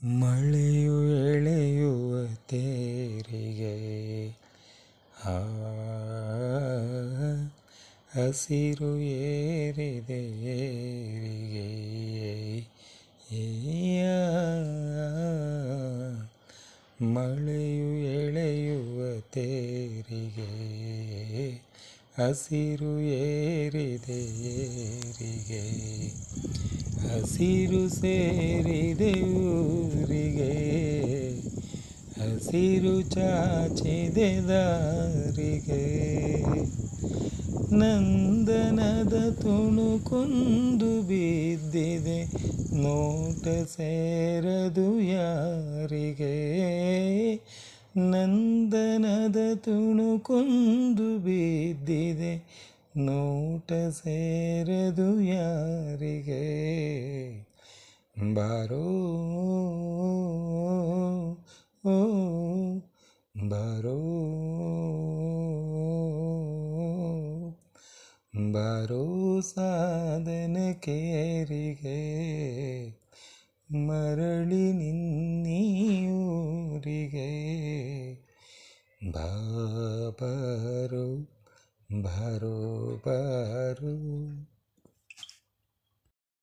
ಮಳೆಯು ಎಳೆಯುವ ತೇರಿಗೆ, ಆ ಹಸಿರು ಏರಿದೆ ಏರಿಗೆ ಏಯ ಮಳೆಯು ಎಳೆಯುವ ತೇರಿಗೆ, ಹಸಿರು ಏರಿದೆ ಏರಿಗೆ, ಹಸಿರು ಸೇರಿದೆ ಹಸಿರು ಚಾಚಿದೆ ದಾರಿಗೆ ನಂದನದ ತುಣುಕೊಂದು ಬಿದ್ದಿದೆ, ನೋಟ ಸೇರದು ಯಾರಿಗೆ? ನಂದನದ ತುಣುಕೊಂದು ಬಿದ್ದಿದೆ, ನೋಟ ಸೇರದು ಯಾರಿಗೆ? ಬಾರೋ ಓ ಬಾರೋ ಬಾರೋ ಸಾಧನ ಕೇರಿಗೆ ಮರಳಿ ನಿನ್ನೀಯೂರಿಗೆ ಬಾಬರು ಬಾರೋ ಬಾರೋ